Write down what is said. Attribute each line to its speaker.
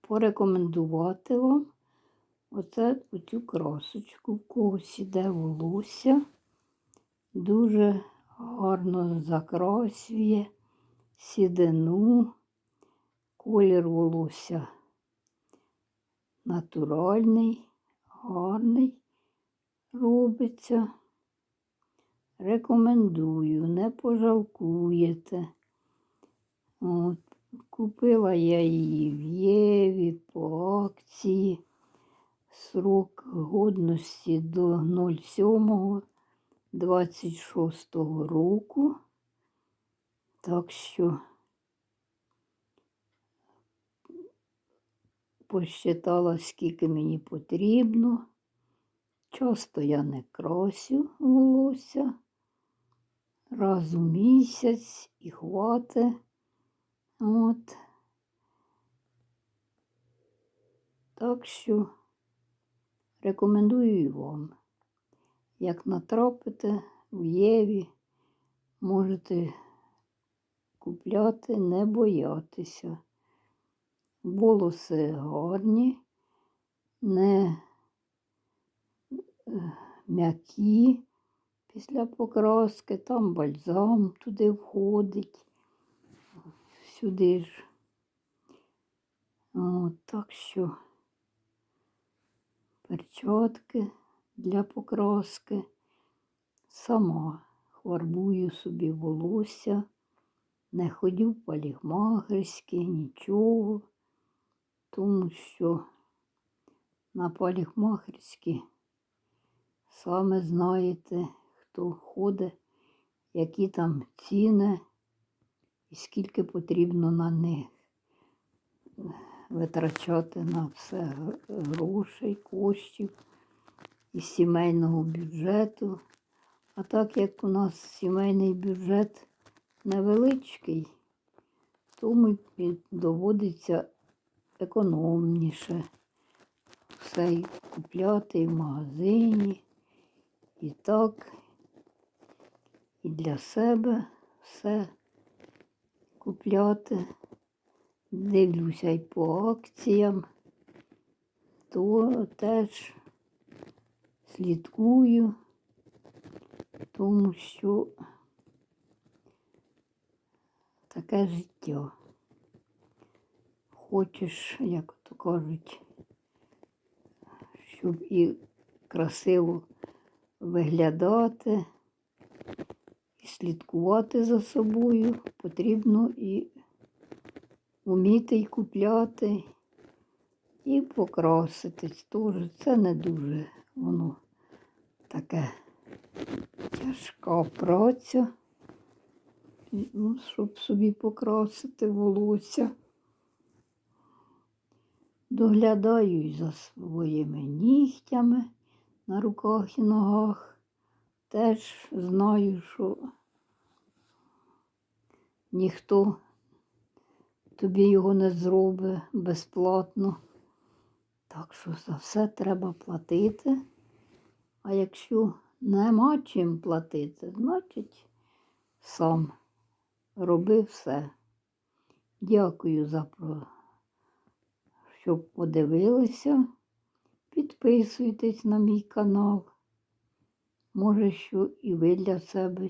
Speaker 1: порекомендувати вам оце, оцю красочку. В когось іде волосся. Дуже гарно закрасює сідину, колір волосся натуральний, гарний робиться. Рекомендую, не пожалкуєте. От, купила я її в Єві по акції. Срок годності до 07.26 року. Так що посчитала, скільки мені потрібно. Часто я не красю волосся. Раз у місяць і хватить. От. Так що рекомендую вам. Як натрапите в Єві, можете купляти, не боятися. Волоси гарні, не е, м'які після покраски, там бальзам туди входить, сюди ж. От, так що перчатки для покраски. Сама фарбую собі волосся, не ходю в нічого, тому що на парикмахерські саме знаєте, хто ходить, які там ціни і скільки потрібно на них витрачати на все грошей, коштів із сімейного бюджету. А так як у нас сімейний бюджет невеличкий, тому і доводиться економніше все й купляти і в магазині. І так, і для себе все купляти. Дивлюся й по акціям, то теж слідкую, тому що таке життя. Хочеш, як то кажуть, щоб і красиво виглядати, слідкувати за собою, потрібно і вміти й купляти, і покраситись теж. Це не дуже воно таке тяжка праця, ну, щоб собі покрасити волосся. Доглядаю за своїми нігтями на руках і ногах. Теж знаю, що ніхто тобі його не зробить безплатно. Так що за все треба платити. А якщо нема чим платити, значить сам роби все. Дякую за про, щоб подивилися. Підписуйтесь на мій канал. Може, що і ви для себе